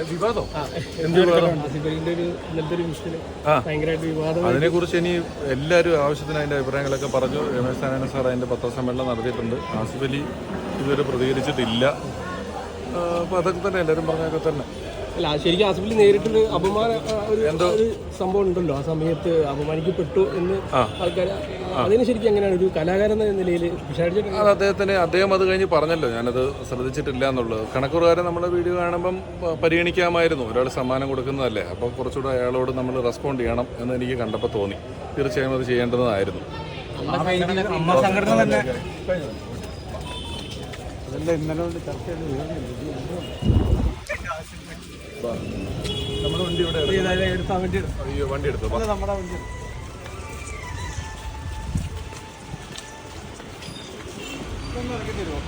വിവാദം? അതിനെ കുറിച്ച് ഇനി എല്ലാവരും ആവശ്യത്തിന് അതിന്റെ അഭിപ്രായങ്ങളൊക്കെ പറഞ്ഞു. രമേശ് നാരായണ സാർ അതിന്റെ പത്രസമ്മേളനം നടത്തിയിട്ടുണ്ട്. ആസിഫ് അലി ഇതുവരെ പ്രതികരിച്ചിട്ടില്ല. അപ്പൊ അതൊക്കെ തന്നെ എല്ലാവരും പറഞ്ഞൊക്കെ തന്നെ. അല്ല ശരിക്കും ആസിഫിൽ നേരിട്ടൊരു അപമാന ഒരു ഒരു സംഭവം ഉണ്ടല്ലോ. ആ സമയത്ത് അപമാനിക്കപ്പെട്ടു എന്ന് ആൾക്കാർ അതിന് ശരിക്കും എങ്ങനെയാണ് ഒരു കലാകാരൻ എന്ന നിലയിൽ അത് അദ്ദേഹത്തിന് അദ്ദേഹം അത് കഴിഞ്ഞ് പറഞ്ഞല്ലോ ഞാനത് ശ്രദ്ധിച്ചിട്ടില്ല എന്നുള്ളത്. കണക്കുപ്രകാരം നമ്മുടെ വീഡിയോ കാണുമ്പം പരിഗണിക്കാമായിരുന്നു. ഒരാൾ സമ്മാനം കൊടുക്കുന്നതല്ലേ. അപ്പോൾ കുറച്ചുകൂടെ അയാളോട് നമ്മൾ റെസ്പോണ്ട് ചെയ്യണം എന്ന് എനിക്ക് കണ്ടപ്പോൾ തോന്നി. തീർച്ചയായും അത് ചെയ്യേണ്ടതായിരുന്നു. അതല്ല ഇന്നലെ കൊണ്ട് ചർച്ച നമ്മുടെ വണ്ടി ഇവിടെ അയ്യോ വണ്ടി എടുത്തു. നമ്മുടെ വണ്ടി ഇറക്കി തരുമോ